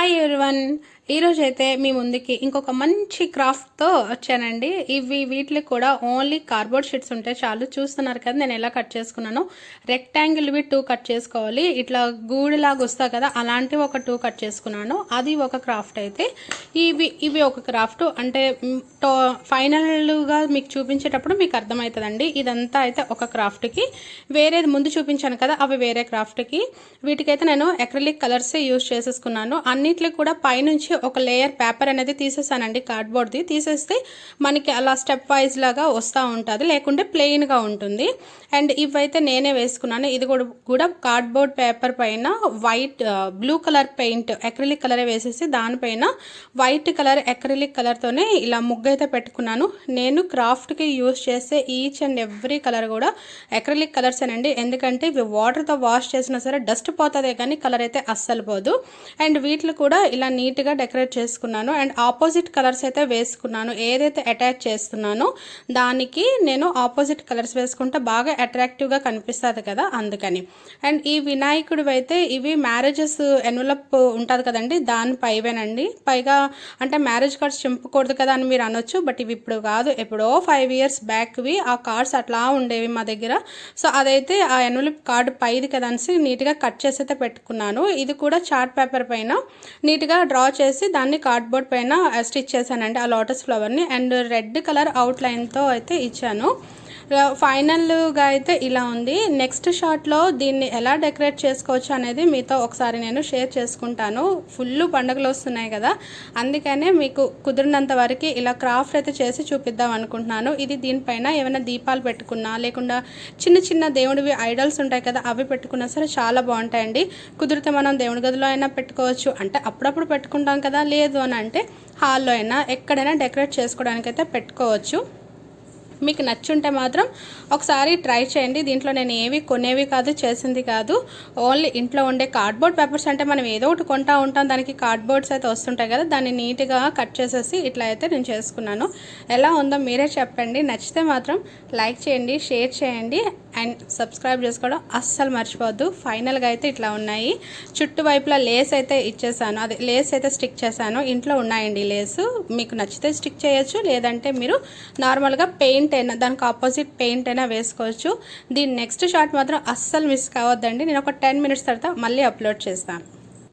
Hi everyone ఈరోజు అయితే మీ ముందుకి ఇంకొక మంచి క్రాఫ్ట్తో వచ్చానండి. ఇవి వీటికి కూడా ఓన్లీ కార్బోర్డ్ షీట్స్ ఉంటే చాలు. చూస్తున్నారు కదా నేను ఎలా కట్ చేసుకున్నాను. రెక్టాంగిల్వి టూ కట్ చేసుకోవాలి. ఇట్లా గూడిలాగా వస్తా కదా అలాంటివి ఒక టూ కట్ చేసుకున్నాను. అది ఒక క్రాఫ్ట్ అయితే. ఇవి ఇవి ఒక క్రాఫ్ట్ అంటే టో ఫైనల్గా మీకు చూపించేటప్పుడు మీకు అర్థమవుతుందండి. ఇదంతా అయితే ఒక క్రాఫ్ట్కి వేరేది ముందు చూపించాను కదా అవి వేరే క్రాఫ్ట్కి వీటికైతే నేను అక్రిలిక్ కలర్సే యూజ్ చేసేసుకున్నాను. అన్ని అన్నిటికి కూడా పైనుంచి ఒక లేయర్ పేపర్ అనేది తీసేసానండి కార్డ్బోర్డ్ది తీసేస్తే మనకి అలా స్టెప్ వైజ్ లాగా వస్తూ ఉంటుంది లేకుంటే ప్లెయిన్గా ఉంటుంది. అండ్ ఇవైతే నేనే వేసుకున్నాను. ఇది కూడా కూడా కార్డ్బోర్డ్ పేపర్ పైన white blue colour paint acrylic కలరే వేసేసి దానిపైన వైట్ కలర్ ఎక్రిలిక్ కలర్తోనే ఇలా ముగ్గు అయితే పెట్టుకున్నాను. నేను క్రాఫ్ట్కి యూజ్ చేసే ఈచ్ అండ్ ఎవ్రీ కలర్ కూడా ఎక్రిలిక్ కలర్స్ అండి ఎందుకంటే ఇవి వాటర్తో వాష్ చేసినా సరే డస్ట్ పోతుందే కానీ కలర్ అయితే అస్సలు పోదు. అండ్ వీటికి కూడా ఇలా నీట్గా డెకరేట్ చేసుకున్నాను. అండ్ ఆపోజిట్ కలర్స్ అయితే వేసుకున్నాను. ఏదైతే అటాచ్ చేస్తున్నానో దానికి నేను ఆపోజిట్ కలర్స్ వేసుకుంటే బాగా అట్రాక్టివ్గా కనిపిస్తుంది కదా అందుకని. అండ్ ఈ వినాయకుడు అయితే ఇవి మ్యారేజెస్ ఎన్వలప్ ఉంటుంది కదండి దాని పైవేనండి. పైగా అంటే మ్యారేజ్ కార్డ్స్ చింపకూడదు కదా అని మీరు అనొచ్చు బట్ ఇవి ఇప్పుడు కాదు. ఎప్పుడో ఫైవ్ ఇయర్స్ బ్యాక్వి ఆ కార్డ్స్ అట్లా ఉండేవి మా దగ్గర. సో అదైతే ఆ ఎన్వలప్ కార్డు పైది కదా అనేసి నీట్గా కట్ చేసి అయితే పెట్టుకున్నాను. ఇది కూడా చార్ట్ పేపర్ పైన. నీట్గా డ్రా చేసి దాన్ని కార్డ్బోర్డ్ పైన స్టిచ్ చేశానండి. ఆ లోటస్ ఫ్లవర్ని అండ్ రెడ్ కలర్ అవుట్లైన్తో అయితే ఇచ్చాను. ఫైనల్గా అయితే ఇలా ఉంది. నెక్స్ట్ షాట్లో దీన్ని ఎలా డెకరేట్ చేసుకోవచ్చు అనేది మీతో ఒకసారి నేను షేర్ చేసుకుంటాను. ఫుల్ పండుగలు వస్తున్నాయి కదా. అందుకనే మీకు కుదిరినంత వరకు ఇలా క్రాఫ్ట్ అయితే చేసి చూపిద్దాం అనుకుంటున్నాను. ఇది దీనిపైన ఏమైనా దీపాలు పెట్టుకున్నా లేకుండా చిన్న చిన్న దేవుడివి ఐడల్స్ ఉంటాయి కదా అవి పెట్టుకున్నా సరే చాలా బాగుంటాయండి. కుదిరితే మనం దేవుడి గదిలో అయినా పెట్టుకోవచ్చు. అంటే అప్పుడప్పుడు పెట్టుకుంటాం కదా లేదు అని అంటే హాల్లో అయినా ఎక్కడైనా డెకరేట్ చేసుకోవడానికి అయితే పెట్టుకోవచ్చు. మీకు నచ్చుంటే మాత్రం ఒకసారి ట్రై చేయండి. దీంట్లో నేను ఏవి కొనేవి కాదు చేసింది కాదు. ఓన్లీ ఇంట్లో ఉండే కార్డ్బోర్డ్ పేపర్స్ అంటే మనం ఏదో ఒకటి కొంటా ఉంటాం. దానికి కార్డ్బోర్డ్స్ అయితే వస్తుంటాయి కదా దాన్ని నీట్గా కట్ చేసేసి ఇట్లా అయితే నేను చేసుకున్నాను. ఎలా ఉందో మీరే చెప్పండి. నచ్చితే మాత్రం లైక్ చేయండి షేర్ చేయండి. అండ్ సబ్స్క్రైబ్ చేసుకోవడం అస్సలు మర్చిపోవద్దు. ఫైనల్గా అయితే ఇట్లా ఉన్నాయి. చుట్టువైపులా లేస్ అయితే ఇచ్చేసాను. అది లేస్ అయితే స్టిక్ చేశాను. ఇంట్లో ఉన్నాయండి లేసు. మీకు నచ్చితే స్టిక్ చేయొచ్చు లేదంటే మీరు నార్మల్గా పెయింట్ అయినా దానికి ఆపోజిట్ పెయింట్ అయినా వేసుకోవచ్చు. దీని నెక్స్ట్ షాట్ మాత్రం అస్సలు మిస్ కావద్దండి. నేను ఒక టెన్ మినిట్స్ తర్వాత మళ్ళీ అప్లోడ్ చేస్తాను.